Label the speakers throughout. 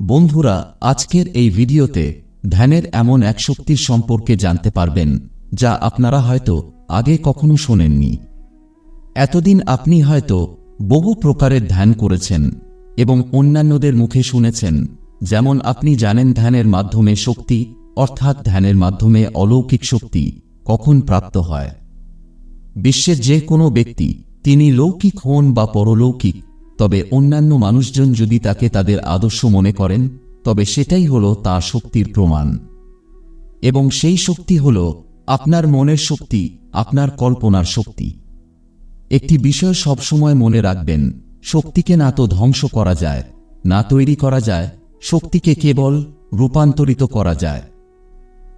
Speaker 1: বন্ধুরা, আজকের এই ভিডিওতে ধ্যানের এমন এক শক্তির সম্পর্কে জানতে পারবেন, যা আপনারা হয়তো আগে কখনো শোনেননি। এতদিন আপনি হয়তো বহু প্রকারের ধ্যান করেছেন এবং অন্যান্যদের মুখে শুনেছেন, যেমন আপনি জানেন ধ্যানের মাধ্যমে শক্তি, অর্থাৎ ধ্যানের মাধ্যমে অলৌকিক শক্তি, কখন প্রাপ্ত হয়। বিশ্বের যে কোনো ব্যক্তি, তিনি লৌকিক হন বা পরলৌকিক তবে অন্যান্য মানুষজন যদি তাকে তাদের আদর্শ মনে করেন, তবে সেটাই হল তার শক্তির প্রমাণ। এবং সেই শক্তি হল আপনার মনের শক্তি, আপনার কল্পনার শক্তি। একটি বিষয় সবসময় মনে রাখবেন, শক্তিকে না তো ধ্বংস করা যায়, না তৈরি করা যায়, শক্তিকে কেবল রূপান্তরিত করা যায়।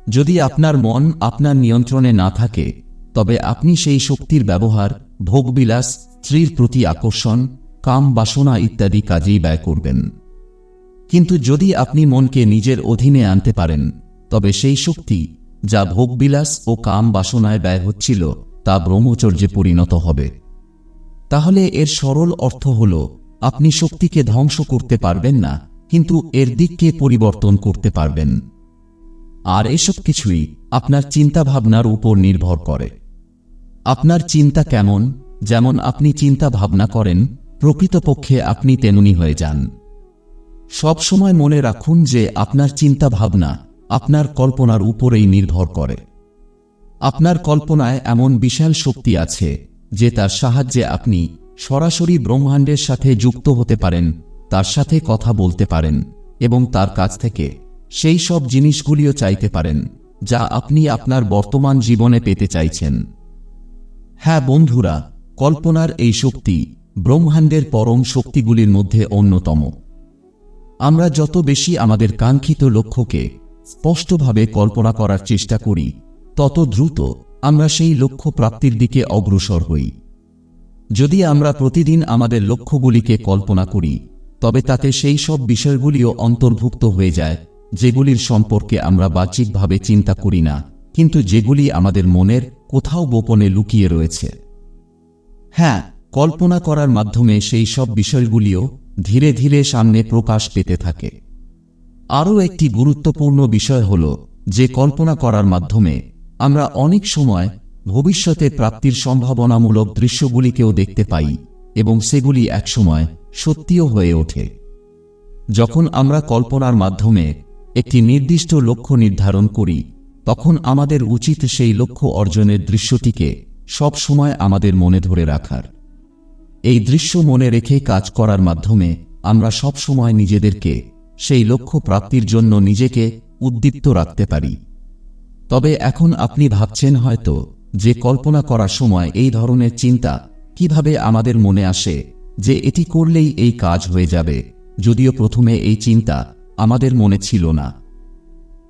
Speaker 1: যদি আপনার মন আপনার নিয়ন্ত্রণে না থাকে, তবে আপনি সেই শক্তির ব্যবহার ভোগবিলাস, স্ত্রীর প্রতি আকর্ষণ কাম বাসনা ইত্যাদি কাজেই ব্যয় করবেন। কিন্তু যদি আপনি মনকে নিজের অধীনে আনতে পারেন, তবে সেই শক্তি যা ভোগবিলাস ও কাম বাসনায় ব্যয় হচ্ছিল, তা ব্রহ্মচর্যে পরিণত হবে। তাহলে এর সরল অর্থ হল, আপনি শক্তিকে ধ্বংস করতে পারবেন না, কিন্তু এর দিককে পরিবর্তন করতে পারবেন। আর এসব কিছুই আপনার চিন্তাভাবনার উপর নির্ভর করে। আপনার চিন্তা কেমন? যেমন আপনি চিন্তা ভাবনা করেন প্রকৃতপক্ষে আপনি তেমনি হয়ে যান। সবসময় মনে রাখুন যে আপনার চিন্তা ভাবনা আপনার কল্পনার উপরেই নির্ভর করে। আপনার কল্পনায় এমন বিশাল শক্তি আছে যে তার সাহায্যে আপনি সরাসরি ব্রহ্মাণ্ডের সাথে যুক্ত হতে পারেন, তার সাথে কথা বলতে পারেন এবং তার কাছ থেকে সেই সব জিনিসগুলিও চাইতে পারেন যা আপনি আপনার বর্তমান জীবনে পেতে চাইছেন। হ্যাঁ বন্ধুরা, কল্পনার এই শক্তি ব্রহ্মাণ্ডের পরম শক্তিগুলির মধ্যে অন্যতম। আমরা যত বেশি আমাদের কাঙ্ক্ষিত লক্ষ্যকে স্পষ্টভাবে কল্পনা করার চেষ্টা করি, তত দ্রুত আমরা সেই লক্ষ্য প্রাপ্তির দিকে অগ্রসর হই। যদি আমরা প্রতিদিন আমাদের লক্ষ্যগুলিকে কল্পনা করি, তবে তাতে সেই সব বিষয়গুলিও অন্তর্ভুক্ত হয়ে যায়, যেগুলির সম্পর্কে আমরা বাহ্যিকভাবে চিন্তা করি না, কিন্তু যেগুলি আমাদের মনের কোথাও গোপনে লুকিয়ে রয়েছে। হ্যাঁ কল্পনা করার মাধ্যমে সেই সব বিষয়গুলিও ধীরে ধীরে সামনে প্রকাশ পেতে থাকে। আরও একটি গুরুত্বপূর্ণ বিষয় হল যে কল্পনা করার মাধ্যমে আমরা অনেক সময় ভবিষ্যতে প্রাপ্তির সম্ভাবনামূলক দৃশ্যগুলিকেও দেখতে পাই এবং সেগুলি একসময় সত্যিও হয়ে ওঠে। যখন আমরা কল্পনার মাধ্যমে একটি নির্দিষ্ট লক্ষ্য নির্ধারণ করি, তখন আমাদের উচিত সেই লক্ষ্য অর্জনের দৃশ্যটিকে সব সময় আমাদের মনে ধরে রাখার। এই দৃশ্য মনে রেখে কাজ করার মাধ্যমে আমরা সব সময় নিজেদেরকে, সেই লক্ষ্য প্রাপ্তির জন্য নিজেকে উদ্দীপ্ত রাখতে পারি। তবে এখন আপনি ভাবছেন হয়তো যে কল্পনা করার সময় এই ধরনের চিন্তা কীভাবে আমাদের মনে আসে যে এটি করলেই এই কাজ হয়ে যাবে, যদিও প্রথমে এই চিন্তা আমাদের মনে ছিল না।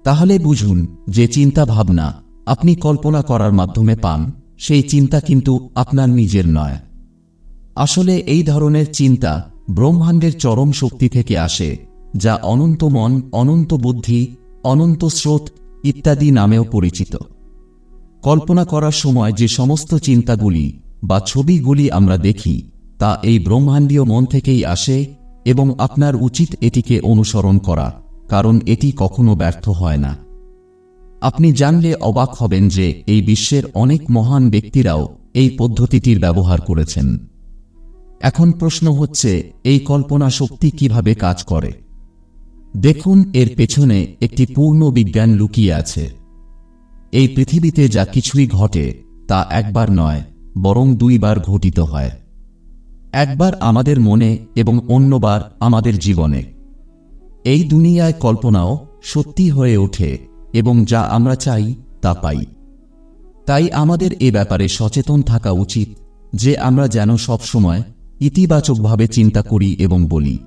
Speaker 1: তাহলে বুঝুন যে চিন্তা ভাবনা আপনি কল্পনা করার মাধ্যমে পান, সেই চিন্তা কিন্তু আপনার নিজের নয়। আসলে এই ধরনের চিন্তা ব্রহ্মাণ্ডের চরম শক্তি থেকে আসে, যা অনন্ত মন, অনন্ত বুদ্ধি, অনন্ত স্রোত ইত্যাদি নামেও পরিচিত। কল্পনা করার সময় যে সমস্ত চিন্তাগুলি বা ছবিগুলি আমরা দেখি, তা এই ব্রহ্মাণ্ডীয় মন থেকেই আসে এবং আপনার উচিত এটিকে অনুসরণ করা, কারণ এটি কখনো ব্যর্থ হয় না। আপনি জানলে অবাক হবেন যে এই বিশ্বের অনেক মহান ব্যক্তিরাও এই পদ্ধতিটির ব্যবহার করেছেন। এখন প্রশ্ন হচ্ছে, এই কল্পনা শক্তি কীভাবে কাজ করে? দেখুন, এর পেছনে একটি পূর্ণ বিজ্ঞান লুকিয়ে আছে। এই পৃথিবীতে যা কিছুই ঘটে, তা একবার নয়, বরং দুইবার ঘটিত হয়। একবার আমাদের মনে এবং অন্যবার আমাদের জীবনে। এই দুনিয়ায় কল্পনাও সত্যি হয়ে ওঠে এবং যা আমরা চাই, তা পাই। তাই আমাদের এ ব্যাপারে সচেতন থাকা উচিত যে আমরা যেন সবসময় ইতিবাচকভাবে চিন্তা করি এবং বলি।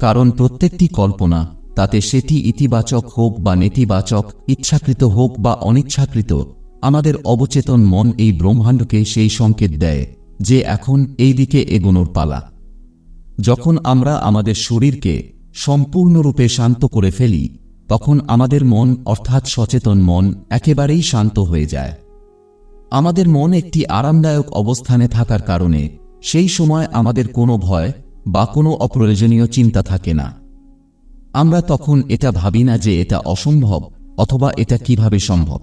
Speaker 1: কারণ প্রত্যেকটি কল্পনা, তাতে সেটি ইতিবাচক হোক বা নেতিবাচক, ইচ্ছাকৃত হোক বা অনিচ্ছাকৃত, আমাদের অবচেতন মন এই ব্রহ্মাণ্ডকে সেই সংকেত দেয়, যে এখন এই দিকে এগোনোর পালা। যখন আমরা আমাদের শরীরকে সম্পূর্ণরূপে শান্ত করে ফেলি, তখন আমাদের মন অর্থাৎ সচেতন মন একেবারেই শান্ত হয়ে যায়। আমাদের মন একটি আরামদায়ক অবস্থানে থাকার কারণে সেই সময় আমাদের কোনো ভয় বা কোনো অপ্রয়োজনীয় চিন্তা থাকে না। আমরা তখন এটা ভাবি না যে এটা অসম্ভব অথবা এটা কীভাবে সম্ভব।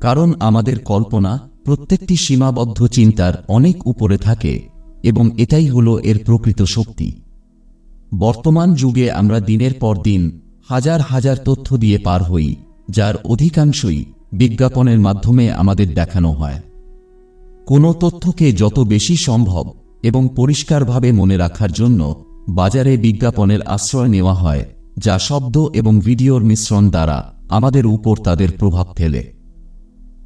Speaker 1: কারণ আমাদের কল্পনা প্রত্যেকটি সীমাবদ্ধ চিন্তার অনেক উপরে থাকে এবং এটাই হলো এর প্রকৃত শক্তি। বর্তমান যুগে আমরা দিনের পর দিন হাজার হাজার তথ্য দিয়ে পার হই, যার অধিকাংশই বিজ্ঞাপনের মাধ্যমে আমাদের দেখানো হয়। কোনো তথ্যকে যত বেশি সম্ভব এবং পরিষ্কারভাবে মনে রাখার জন্য বাজারে বিজ্ঞাপনের আশ্রয় নেওয়া হয়, যা শব্দ এবং ভিডিওর মিশ্রণ দ্বারা আমাদের উপর তাদের প্রভাব ফেলে।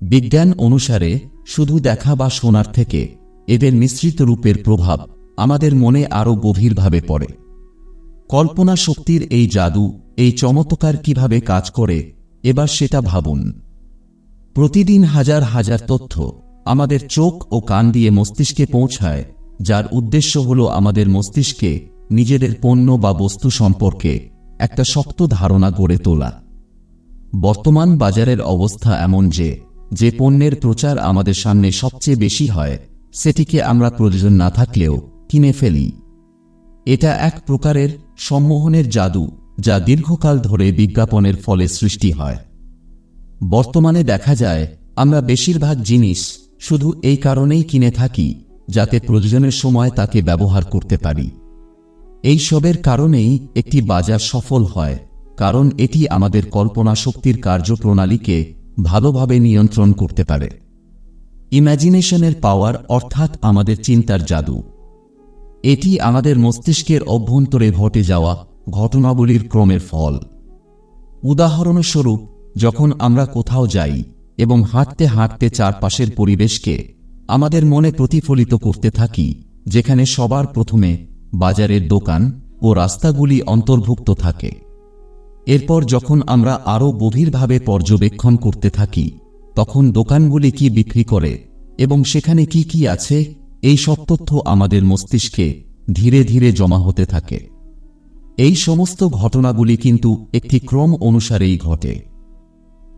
Speaker 1: বিজ্ঞান অনুসারে, শুধু দেখা বা শোনার থেকে এদের মিশ্রিত রূপের প্রভাব আমাদের মনে আরও গভীরভাবে পড়ে। কল্পনা শক্তির এই জাদু, এই চমৎকার কীভাবে কাজ করে, এবার সেটা ভাবুন। প্রতিদিন হাজার হাজার তথ্য আমাদের চোখ ও কান দিয়ে মস্তিষ্কে পৌঁছায়, যার উদ্দেশ্য হল আমাদের মস্তিষ্কে নিজেদের পণ্য বা বস্তু সম্পর্কে একটা শক্ত ধারণা গড়ে তোলা। বর্তমান বাজারের অবস্থা এমন যে যে পণ্যের প্রচার আমাদের সামনে সবচেয়ে বেশি হয়, সেটিকে আমরা প্রয়োজন না থাকলেও কিনে ফেলি। এটা এক প্রকারের সম্মোহনের জাদু, যা দীর্ঘকাল ধরে বিজ্ঞাপনের ফলে সৃষ্টি হয়। বর্তমানে দেখা যায়, আমরা বেশিরভাগ জিনিস শুধু এই কারণেই কিনে থাকি, যাতে প্রয়োজনের সময় তাকে ব্যবহার করতে পারি। এই সবের কারণেই একটি বাজার সফল হয়, কারণ এটি আমাদের কল্পনা শক্তির কার্যপ্রণালীকে ভালোভাবে নিয়ন্ত্রণ করতে পারে। ইম্যাজিনেশনের পাওয়ার অর্থাৎ আমাদের চিন্তার জাদু। এটি আমাদের মস্তিষ্কের অভ্যন্তরে ঘটে যাওয়া ঘটনাবলীর ক্রমের ফল। উদাহরণস্বরূপ, যখন আমরা কোথাও যাই এবং হাঁটতে হাঁটতে চারপাশের পরিবেশকে আমাদের মনে প্রতিফলিত করতে থাকি, যেখানে সবার প্রথমে বাজারের দোকান ও রাস্তাগুলি অন্তর্ভুক্ত থাকে। এরপর যখন আমরা আরও গভীরভাবে পর্যবেক্ষণ করতে থাকি, তখন দোকানগুলি কি বিক্রি করে এবং সেখানে কি কি আছে, এই সব তথ্য আমাদের মস্তিষ্কে ধীরে ধীরে জমা হতে থাকে। এই সমস্ত ঘটনাগুলি কিন্তু একটি ক্রম অনুসারেই ঘটে।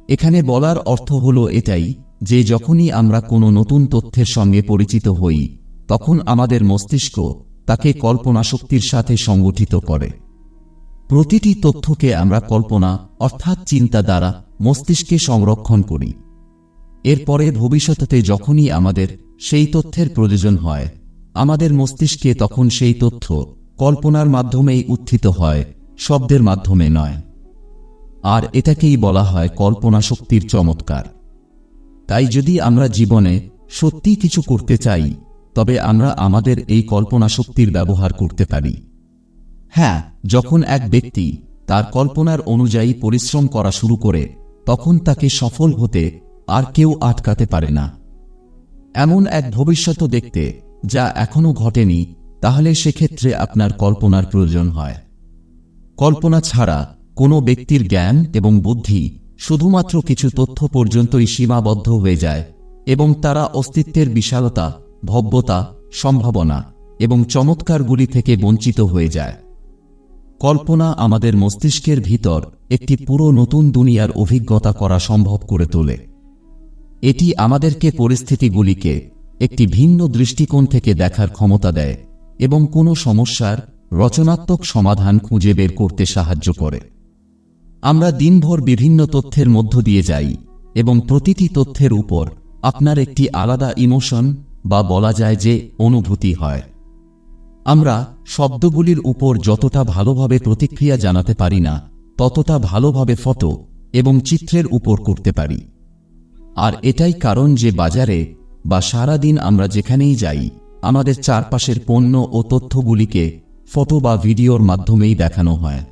Speaker 1: এখানে বলার অর্থ হল এটাই যে যখনই আমরা কোনো নতুন তথ্যের সঙ্গে পরিচিত হই, তখন আমাদের মস্তিষ্ক তাকে কল্পনা শক্তির সাথে সংগঠিত করে। প্রতিটি তথ্যকে আমরা কল্পনা, অর্থাৎ চিন্তা দ্বারা মস্তিষ্কে সংরক্ষণ করি। এরপরে ভবিষ্যতে যখনই আমাদের সেই তথ্যের প্রয়োজন হয়, আমাদের মস্তিষ্কে তখন সেই তথ্য কল্পনার মাধ্যমেই উত্থিত হয়, শব্দের মাধ্যমে নয়। আর এটাকেই বলা হয় কল্পনা শক্তির চমৎকার। তাই যদি আমরা জীবনে সত্যি কিছু করতে চাই, তবে আমরা আমাদের এই কল্পনা শক্তির ব্যবহার করতে পারি। হ্যাঁ যখন এক ব্যক্তি তার কল্পনার অনুযায়ী পরিশ্রম করা শুরু করে, তখন তাকে সফল হতে আর কেউ আটকাতে পারে না। এমন এক ভবিষ্যৎ দেখতে যা এখনও ঘটেনি, তাহলে সেক্ষেত্রে আপনার কল্পনার প্রয়োজন হয়। কল্পনা ছাড়া কোনো ব্যক্তির জ্ঞান এবং বুদ্ধি শুধুমাত্র কিছু তথ্য পর্যন্তই সীমাবদ্ধ হয়ে যায় এবং তারা অস্তিত্বের বিশালতা, ভব্যতা, সম্ভাবনা এবং চমৎকারগুলি থেকে বঞ্চিত হয়ে যায়। কল্পনা আমাদের মস্তিষ্কের ভিতর একটি পুরো নতুন দুনিয়ার অভিজ্ঞতা করা সম্ভব করে তোলে। এটি আমাদেরকে পরিস্থিতিগুলিকে একটি ভিন্ন দৃষ্টিকোণ থেকে দেখার ক্ষমতা দেয় এবং কোনো সমস্যার রচনাত্মক সমাধান খুঁজে বের করতে সাহায্য করে। আমরা দিনভর বিভিন্ন তথ্যের মধ্য দিয়ে যাই, এবং প্রতিটি তথ্যের উপর আপনার একটি আলাদা ইমোশন বা বলা যায় যে অনুভূতি হয়। আমরা শব্দগুলির উপর যতটা ভালোভাবে প্রতিক্রিয়া জানাতে পারি না, ততটা ভালোভাবে ফটো এবং চিত্রের উপর করতে পারি। আর এটাই কারণ যে বাজারে বা সারা দিন আমরা যেখানেই যাই, আমাদের চারপাশের পণ্য ও তথ্যগুলিকে ফটো বা ভিডিওর মাধ্যমেই দেখানো হয়।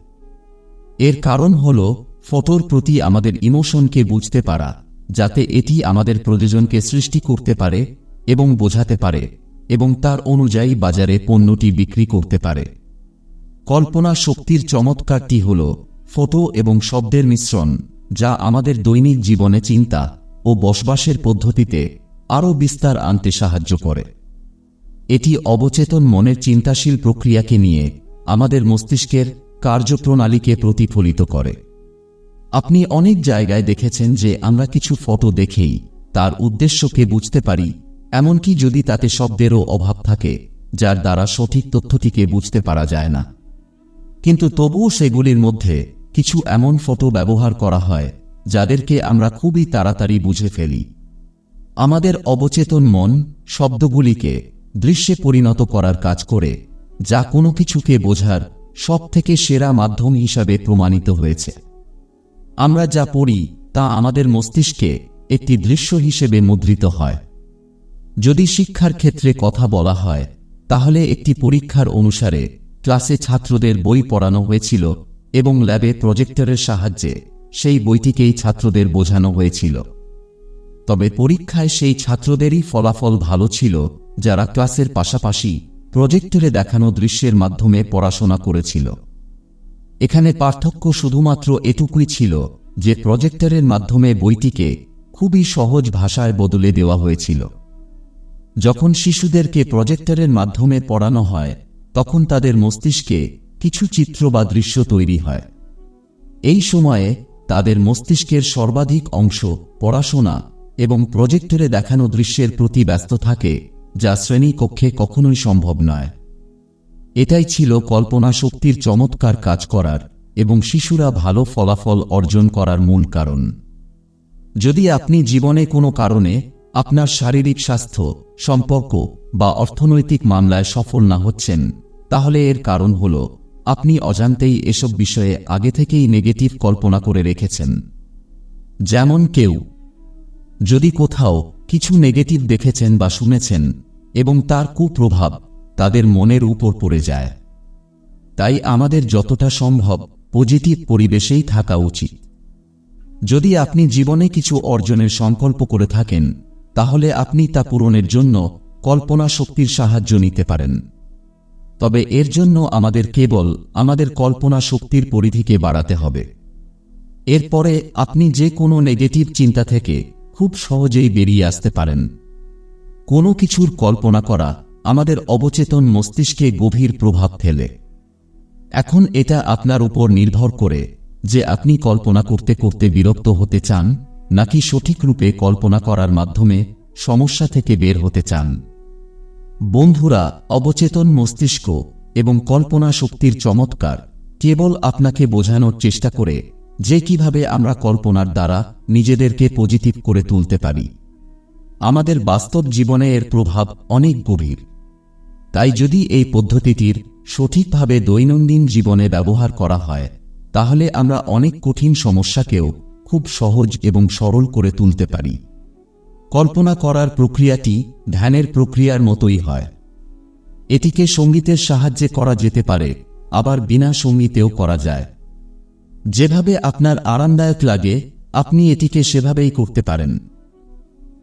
Speaker 1: এর কারণ হল ফটোর প্রতি আমাদের ইমোশনকে বুঝতে পারা, যাতে এটি আমাদের প্রয়োজনকে সৃষ্টি করতে পারে এবং বোঝাতে পারে, এবং তার অনুযায়ী বাজারে পণ্যটি বিক্রি করতে পারে। কল্পনা শক্তির চমৎকারটি হল ফটো এবং শব্দের মিশ্রণ, যা আমাদের দৈনিক জীবনে চিন্তা ও বসবাসের পদ্ধতিতে আরও বিস্তার আনতে সাহায্য করে। এটি অবচেতন মনের চিন্তাশীল প্রক্রিয়াকে নিয়ে আমাদের মস্তিষ্কের কার্যপ্রণালীকে প্রতিফলিত করে। আপনি অনেক জায়গায় দেখেছেন যে আমরা কিছু ফটো দেখেই তার উদ্দেশ্যকে বুঝতে পারি, এমনকি যদি তাতে শব্দেরও অভাব থাকে, যার দ্বারা সঠিক তথ্যটিকে বুঝতে পারা যায় না। কিন্তু তবুও সেগুলির মধ্যে কিছু এমন ফটো ব্যবহার করা হয়, যাদেরকে আমরা খুবই তাড়াতাড়ি বুঝে ফেলি। আমাদের অবচেতন মন শব্দগুলিকে দৃশ্যে পরিণত করার কাজ করে, যা কোনো কিছুকে বোঝার সবথেকে সেরা মাধ্যম হিসাবে প্রমাণিত হয়েছে। আমরা যা পড়ি, তা আমাদের মস্তিষ্কে একটি দৃশ্য হিসেবে মুদ্রিত হয়। যদি শিক্ষার ক্ষেত্রে কথা বলা হয়, তাহলে একটি পরীক্ষার অনুসারে ক্লাসে ছাত্রদের বই পড়ানো হয়েছিল এবং ল্যাবে প্রজেক্টরের সাহায্যে সেই বইটিকেই ছাত্রদের বোঝানো হয়েছিল। তবে পরীক্ষায় সেই ছাত্রদেরই ফলাফল ভালো ছিল যারা ক্লাসের পাশাপাশি প্রজেক্টরে দেখানো দৃশ্যের মাধ্যমে পড়াশোনা করেছিল। এখানে পার্থক্য শুধুমাত্র এটুকুই ছিল যে প্রজেক্টরের মাধ্যমে বইটিকে খুবই সহজ ভাষায় বদলে দেওয়া হয়েছিল। যখন শিশুদেরকে প্রজেক্টরের মাধ্যমে পড়ানো হয়, তখন তাদের মস্তিষ্কে কিছু চিত্র বা দৃশ্য তৈরি হয়। এই সময়ে তাদের মস্তিষ্কের সর্বাধিক অংশ পড়াশোনা এবং প্রজেক্টরে দেখানো দৃশ্যের প্রতি ব্যস্ত থাকে যা শ্রেণীকক্ষে কখনোই সম্ভব নয়। এটাই ছিল কল্পনা শক্তির চমৎকার কাজ করার এবং শিশুরা ভালো ফলাফল অর্জন করার মূল কারণ। যদি আপনি জীবনে কোনো কারণে আপনার শারীরিক স্বাস্থ্য, সম্পর্ক বা অর্থনৈতিক মামলায় সফল না হচ্ছেন, তাহলে এর কারণ হল আপনি অজান্তেই এসব বিষয়ে আগে থেকেই নেগেটিভ কল্পনা করে রেখেছেন। যেমন কেউ যদি কোথাও কিছু নেগেটিভ দেখেছেন বা শুনেছেন এবং তার কুপ্রভাব তাদের মনের উপর পড়ে যায়। তাই আমাদের যতটা সম্ভব পজিটিভ পরিবেশেই থাকা উচিত। যদি আপনি জীবনে কিছু অর্জনের সংকল্প করে থাকেন, তাহলে আপনি তা পূরণের জন্য কল্পনা শক্তির সাহায্য নিতে পারেন। তবে এর জন্য আমাদের কেবল আমাদের কল্পনা শক্তির পরিধিকে বাড়াতে হবে। এরপরে আপনি যে কোনো নেগেটিভ চিন্তা থেকে খুব সহজেই বেরিয়ে আসতে পারেন। কোনো কিছুর কল্পনা করা আমাদের অবচেতন মস্তিষ্কে গভীর প্রভাব ফেলে। এখন এটা আপনার উপর নির্ভর করে যে আপনি কল্পনা করতে করতে বিরক্ত হতে চান, নাকি সঠিক রূপে কল্পনা করার মাধ্যমে সমস্যা থেকে বের হতে চান। বন্ধুরা, অবচেতন মস্তিষ্ক এবং কল্পনা শক্তির চমৎকার কেবল আপনাকে বোঝানোর চেষ্টা করে যে কীভাবে আমরা কল্পনার দ্বারা নিজেদেরকে পজিটিভ করে তুলতে পারি। আমাদের বাস্তব জীবনে এর প্রভাব অনেক গভীর। তাই যদি এই পদ্ধতিটির সঠিকভাবে দৈনন্দিন জীবনে ব্যবহার করা হয়, তাহলে আমরা অনেক কঠিন সমস্যাকেও খুব সহজ এবং সরল করে তুলতে পারি। কল্পনা করার প্রক্রিয়াটি ধ্যানের প্রক্রিয়ার মতোই হয়। এটিকে সঙ্গীতের সাহায্যে করা যেতে পারে, আবার বিনা সঙ্গীতেও করা যায়। যেভাবে আপনার আরামদায়ক লাগে, আপনি এটিকে সেভাবেই করতে পারেন।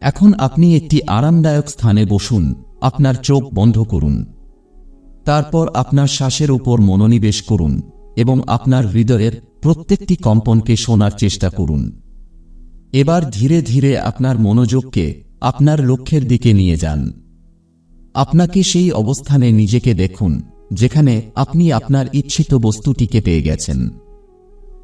Speaker 1: এখন আপনি একটি আরামদায়ক স্থানে বসুন, আপনার চোখ বন্ধ করুন। তারপর আপনার শ্বাসের উপর মনোনিবেশ করুন এবং আপনার হৃদয়ের প্রত্যেকটি কম্পনকে শোনার চেষ্টা করুন। এবার ধীরে ধীরে আপনার মনোযোগকে আপনার লক্ষ্যের দিকে নিয়ে যান। আপনাকে সেই অবস্থানে নিজেকে দেখুন, যেখানে আপনি আপনার ইচ্ছিত বস্তুটিকে পেয়ে গেছেন।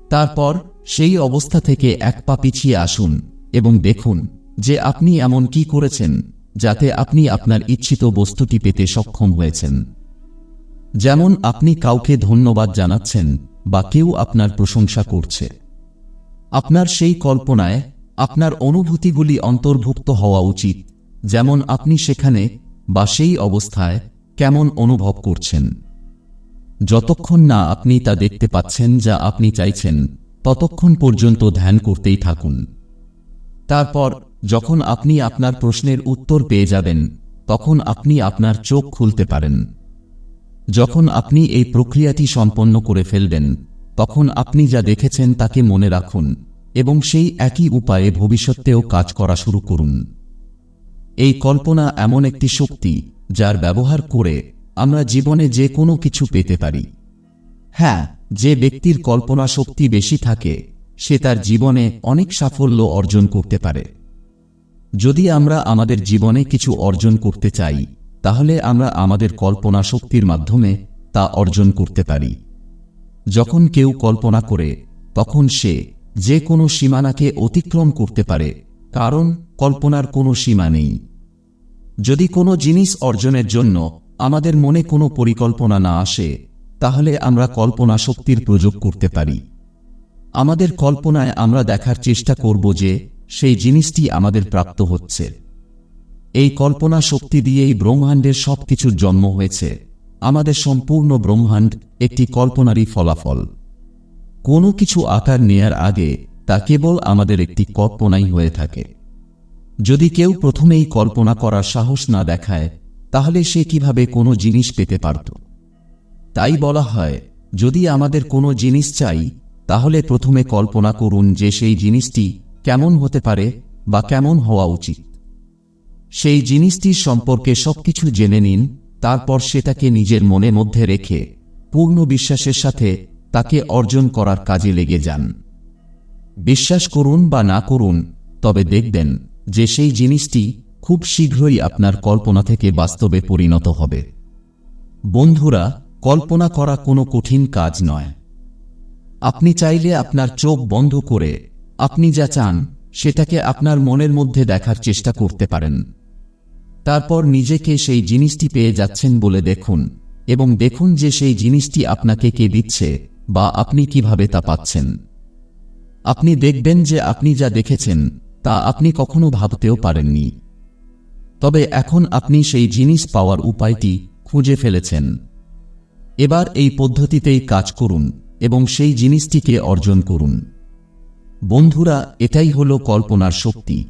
Speaker 1: তারপর সেই অবস্থা থেকে এক পা পিছিয়ে আসুন এবং দেখুন যে আপনি এমন কি করেছেন, যাতে আপনি আপনার ইচ্ছিত বস্তুটি পেতে সক্ষম হয়েছেন। যেমন আপনি কাউকে ধন্যবাদ জানাচ্ছেন, বা কেউ আপনার প্রশংসা করছে। আপনার সেই কল্পনায়, আপনার অনুভূতিগুলি অন্তর্ভুক্ত হওয়া উচিত, যেমন আপনি সেখানে, বা সেই অবস্থায়, কেমন অনুভব করছেন। যতক্ষণ না আপনি তা দেখতে পাচ্ছেন যা আপনি চাইছেন, ততক্ষণ পর্যন্ত ধ্যান করতেই থাকুন। তারপর যখন আপনি আপনার প্রশ্নের উত্তর পেয়ে যাবেন, তখন আপনি আপনার চোখ খুলতে পারেন। যখন আপনি এই প্রক্রিয়াটি সম্পন্ন করে ফেলবেন, তখন আপনি যা দেখেছেন তাকে মনে রাখুন এবং সেই একই উপায়ে ভবিষ্যতেও কাজ করা শুরু করুন। এই কল্পনা এমন একটি শক্তি যার ব্যবহার করে আমরা জীবনে যে কোনো কিছু পেতে পারি। হ্যাঁ যে ব্যক্তির কল্পনা শক্তি বেশি থাকে, সে তার জীবনে অনেক সাফল্য অর্জন করতে পারে। যদি আমরা আমাদের জীবনে কিছু অর্জন করতে চাই, তাহলে আমরা আমাদের কল্পনা শক্তির মাধ্যমে তা অর্জন করতে পারি। যখন কেউ কল্পনা করে, তখন সে যে কোনো সীমানাকে অতিক্রম করতে পারে, কারণ কল্পনার কোনো সীমা নেই। যদি কোনো জিনিস অর্জনের জন্য আমাদের মনে কোনো পরিকল্পনা না আসে, তাহলে আমরা কল্পনা শক্তির প্রয়োগ করতে পারি। আমাদের কল্পনায় আমরা দেখার চেষ্টা করব যে সেই জিনিসটি আমাদের প্রাপ্ত হচ্ছে। এই কল্পনা শক্তি দিয়েই ব্রহ্মাণ্ডের সব কিছুর জন্ম হয়েছে। আমাদের সম্পূর্ণ ব্রহ্মাণ্ড একটি কল্পনারই ফলাফল। কোনো কিছু আকার নেয়ার আগে তা কেবল আমাদের একটি কল্পনাই হয়ে থাকে। যদি কেউ প্রথমেই কল্পনা করার সাহস না দেখায়, তাহলে সে কীভাবে কোনো জিনিস পেতে পারত? তাই বলা হয়, যদি আমাদের কোনো জিনিস চাই, তাহলে প্রথমে কল্পনা করুন যে সেই জিনিসটি কেমন হতে পারে বা কেমন হওয়া উচিত? সেই জিনিসটির সম্পর্কে সবকিছু জেনে নিন, তারপর সেটাকে নিজের মনে মধ্যে রেখে পূর্ণ বিশ্বাসের সাথে তাকে অর্জন করার কাজে লেগে যান। বিশ্বাস করুন বা না করুন, তবে দেখবেন যে সেই জিনিসটি খুব শীঘ্রই আপনার কল্পনা থেকে বাস্তবে পরিণত হবে। বন্ধুরা, কল্পনা করা কোনো কঠিন কাজ নয়। আপনি চাইলে আপনার চোখ বন্ধ করে আপনি যা চান, সেটাকে আপনার মনের মধ্যে দেখার চেষ্টা করতে পারেন। তারপর নিজেকে সেই জিনিসটি পেয়ে যাচ্ছেন বলে দেখুন, এবং দেখুন যে সেই জিনিসটি আপনাকে কে দিচ্ছে, বা আপনি কীভাবে তা পাচ্ছেন। আপনি দেখবেন যে আপনি যা দেখেছেন, তা আপনি কখনো ভাবতেও পারেননি। তবে এখন আপনি সেই জিনিস পাওয়ার উপায়টি খুঁজে ফেলেছেন। এবার এই পদ্ধতিতেই কাজ করুন, এবং সেই জিনিসটিকে অর্জন করুন। বন্ধুরা, এটাই হলো কল্পনার শক্তি।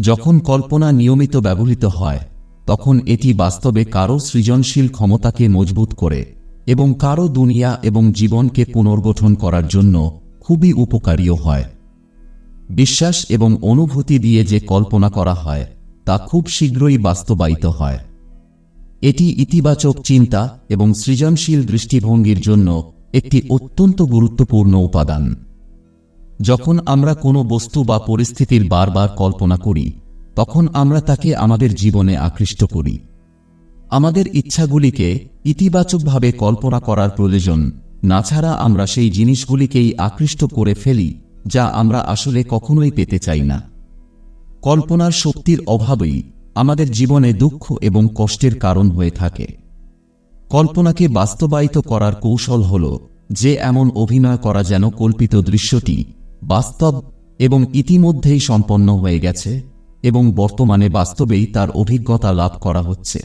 Speaker 1: যখন কল্পনা নিয়মিত ব্যবহৃত হয়, তখন এটি বাস্তবে কারও সৃজনশীল ক্ষমতাকে মজবুত করে এবং কারও দুনিয়া এবং জীবনকে পুনর্গঠন করার জন্য খুবই উপকারীও হয়। বিশ্বাস এবং অনুভূতি দিয়ে যে কল্পনা করা হয়, তা খুব শীঘ্রই বাস্তবায়িত হয়। এটি ইতিবাচক চিন্তা এবং সৃজনশীল দৃষ্টিভঙ্গির জন্য একটি অত্যন্ত গুরুত্বপূর্ণ উপাদান। যখন আমরা কোনো বস্তু বা পরিস্থিতির বারবার কল্পনা করি, তখন আমরা তাকে আমাদের জীবনে আকৃষ্ট করি। আমাদের ইচ্ছাগুলিকে ইতিবাচকভাবে কল্পনা করার প্রয়োজন, না ছাড়া আমরা সেই জিনিসগুলিকেই আকৃষ্ট করে ফেলি, যা আমরা আসলে কখনোই পেতে চাই না। কল্পনার শক্তির অভাবেই আমাদের জীবনে দুঃখ এবং কষ্টের কারণ হয়ে থাকে। কল্পনাকে বাস্তবায়িত করার কৌশল হল যে এমন অভিনয় করা যেন কল্পিত দৃশ্যটি বাস্তব এবং ইতিমধ্যেই সম্পন্ন হয়ে গেছে এবং বর্তমানে বাস্তবেই তার অভিজ্ঞতা লাভ করা হচ্ছে।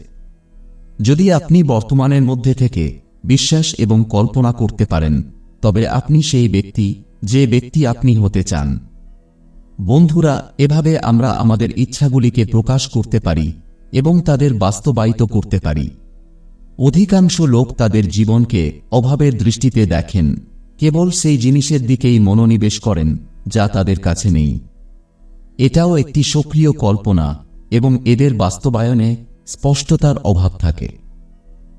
Speaker 1: যদি আপনি বর্তমানের মধ্যে থেকে বিশ্বাস এবং কল্পনা করতে পারেন, তবে আপনি সেই ব্যক্তি যে ব্যক্তি আপনি হতে চান। বন্ধুরা, এভাবে আমরা আমাদের ইচ্ছাগুলিকে প্রকাশ করতে পারি এবং তাদের বাস্তবায়িত করতে পারি। অধিকাংশ লোক তাদের জীবনকে অভাবের দৃষ্টিতে দেখেন। কেবল সেই জিনিসের দিকেই মনোনিবেশ করেন, যা তাদের কাছে নেই। এটাও একটি সক্রিয় কল্পনা এবং এদের বাস্তবায়নে স্পষ্টতার অভাব থাকে।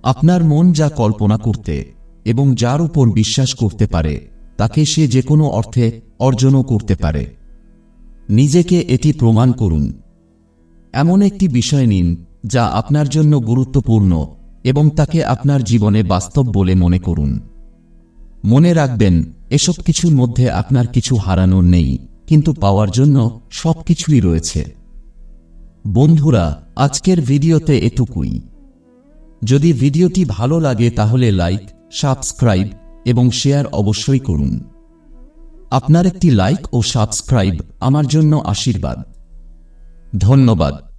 Speaker 1: আপনার মন যা কল্পনা করতে এবং যার উপর বিশ্বাস করতে পারে, তাকে সে যে কোনো অর্থে অর্জনও করতে পারে। নিজেকে এটি প্রমাণ করুন। এমন একটি বিষয় নিন, যা আপনার জন্য গুরুত্বপূর্ণ এবং তাকে আপনার জীবনে বাস্তব বলে মনে করুন। মনে রাখবেন, এসব কিছুর মধ্যে আপনার কিছু হারানোর নেই, কিন্তু পাওয়ার জন্য সব কিছুই রয়েছে। বন্ধুরা, আজকের ভিডিওতে এটুকুই। যদি ভিডিওটি ভালো লাগে তাহলে লাইক, সাবস্ক্রাইব এবং শেয়ার অবশ্যই করুন। আপনার একটি লাইক ও সাবস্ক্রাইব আমার জন্য আশীর্বাদ। ধন্যবাদ।